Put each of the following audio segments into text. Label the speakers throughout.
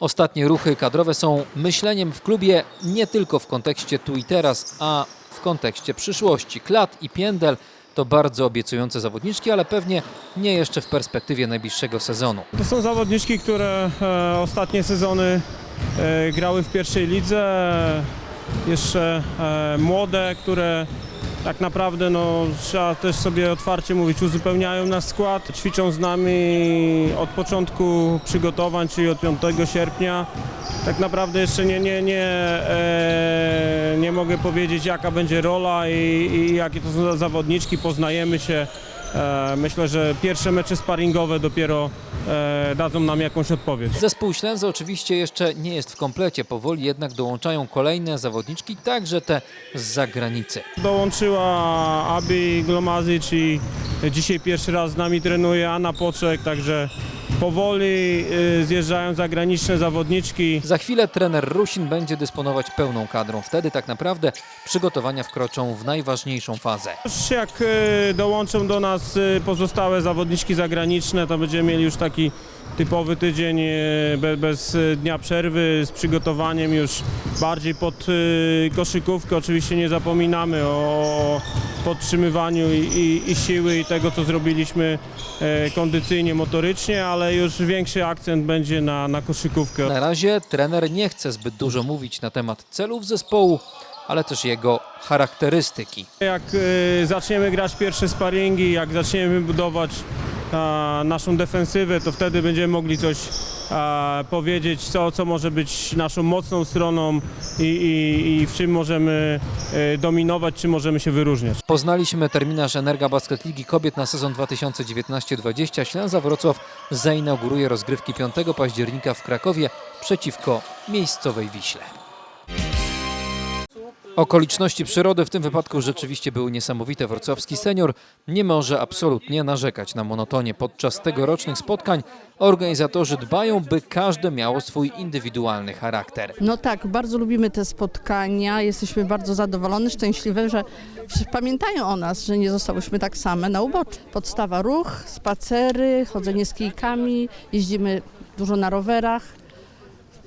Speaker 1: Ostatnie ruchy kadrowe są myśleniem w klubie nie tylko w kontekście tu i teraz, a w kontekście przyszłości. Klat i Piędel to bardzo obiecujące zawodniczki, ale pewnie nie jeszcze w perspektywie najbliższego sezonu.
Speaker 2: To są zawodniczki, które e, ostatnie sezony e, grały w pierwszej lidze. Jeszcze e, młode, które tak naprawdę, no, trzeba też sobie otwarcie mówić, uzupełniają nasz skład. Ćwiczą z nami od początku przygotowań, czyli od 5 sierpnia. Tak naprawdę jeszcze nie, nie, nie, e, nie mogę powiedzieć, jaka będzie rola i, i jakie to są za- zawodniczki. Poznajemy się. E, myślę, że pierwsze mecze sparingowe dopiero e, dadzą nam jakąś odpowiedź.
Speaker 1: Zespół Ślęzy oczywiście jeszcze nie jest w komplecie, powoli jednak dołączają kolejne zawodniczki, także te z zagranicy.
Speaker 2: Dołączyła Abi Glomazic i dzisiaj pierwszy raz z nami trenuje Anna Poczek, także powoli y, zjeżdżają zagraniczne zawodniczki.
Speaker 1: Za chwilę trener Rusin będzie dysponować pełną kadrą. Wtedy tak naprawdę przygotowania wkroczą w najważniejszą fazę.
Speaker 2: Już jak y, dołączą do nas y, pozostałe zawodniczki zagraniczne, to będziemy mieli już taki typowy tydzień be- bez dnia przerwy z przygotowaniem już bardziej pod koszykówkę. Oczywiście nie zapominamy o podtrzymywaniu i, i, i siły i tego, co zrobiliśmy e, kondycyjnie, motorycznie, ale już większy akcent będzie na, na koszykówkę.
Speaker 1: Na razie trener nie chce zbyt dużo mówić na temat celów zespołu, ale też jego charakterystyki.
Speaker 2: Jak e, zaczniemy grać pierwsze sparingi, jak zaczniemy budować a, naszą defensywę, to wtedy będziemy mogli coś a, powiedzieć, co, co może być naszą mocną stroną i, i, i w czym możemy e, dominować, czy możemy się wyróżniać.
Speaker 1: Poznaliśmy terminarz Energa Basket Ligi Kobiet na sezon 2019-20. Ślęza Wrocław zainauguruje rozgrywki 5 października w Krakowie przeciwko miejscowej Wiśle. Okoliczności przyrody w tym wypadku rzeczywiście były niesamowite. Wrocławski senior nie może absolutnie narzekać na monotonię. Podczas tegorocznych spotkań organizatorzy dbają, by każde miało swój indywidualny charakter.
Speaker 3: No tak, bardzo lubimy te spotkania, jesteśmy bardzo zadowolone, szczęśliwe, że pamiętają o nas, że nie zostałyśmy tak same na uboczu. Podstawa ruch, spacery, chodzenie z kijkami, jeździmy dużo na rowerach.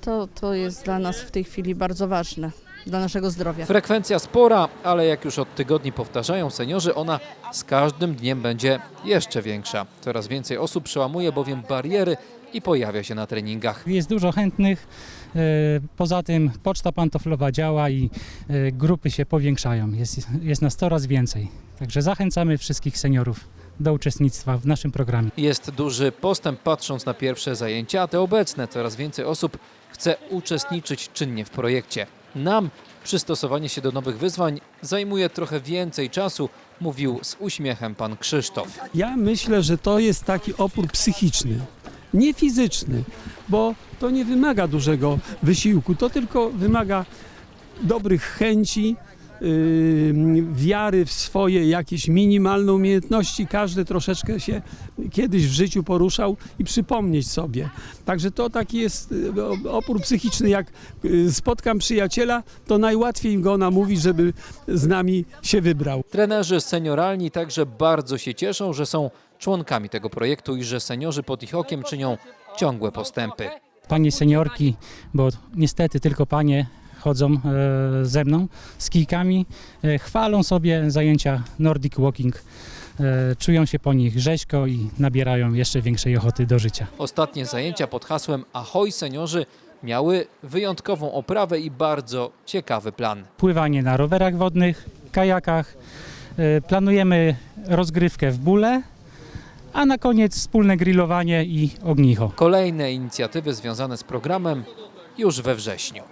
Speaker 3: To, to jest dla nas w tej chwili bardzo ważne, dla naszego zdrowia.
Speaker 1: Frekwencja spora, ale jak już od tygodni powtarzają seniorzy, ona z każdym dniem będzie jeszcze większa. Coraz więcej osób przełamuje bowiem bariery i pojawia się na treningach.
Speaker 4: Jest dużo chętnych. e, Poza tym poczta pantoflowa działa i e, grupy się powiększają. Jest, jest nas coraz więcej. Także zachęcamy wszystkich seniorów do uczestnictwa w naszym programie.
Speaker 1: Jest duży postęp patrząc na pierwsze zajęcia, a te obecne coraz więcej osób chce uczestniczyć czynnie w projekcie. Nam przystosowanie się do nowych wyzwań zajmuje trochę więcej czasu, mówił z uśmiechem pan Krzysztof.
Speaker 5: Ja myślę, że to jest taki opór psychiczny, nie fizyczny, bo to nie wymaga dużego wysiłku, to tylko wymaga dobrych chęci, wiary w swoje jakieś minimalne umiejętności. Każdy troszeczkę się kiedyś w życiu poruszał i przypomnieć sobie. Także to taki jest o- opór psychiczny. Jak yy, spotkam przyjaciela, to najłatwiej go namówić, żeby z nami się wybrał.
Speaker 1: Trenerzy senioralni także bardzo się cieszą, że są członkami tego projektu i że seniorzy pod ich okiem czynią ciągłe postępy.
Speaker 4: Panie seniorki, bo niestety tylko panie chodzą e, ze mną z kijkami, e, chwalą sobie zajęcia Nordic Walking. E, Czują się po nich rzeźko i nabierają jeszcze większej ochoty do życia.
Speaker 1: Ostatnie zajęcia pod hasłem Ahoj seniorzy miały wyjątkową oprawę i bardzo ciekawy plan.
Speaker 4: pływanie na rowerach wodnych, kajakach. Planujemy rozgrywkę w bóle, a na koniec wspólne grillowanie i ognicho.
Speaker 1: Kolejne inicjatywy związane z programem już we wrześniu.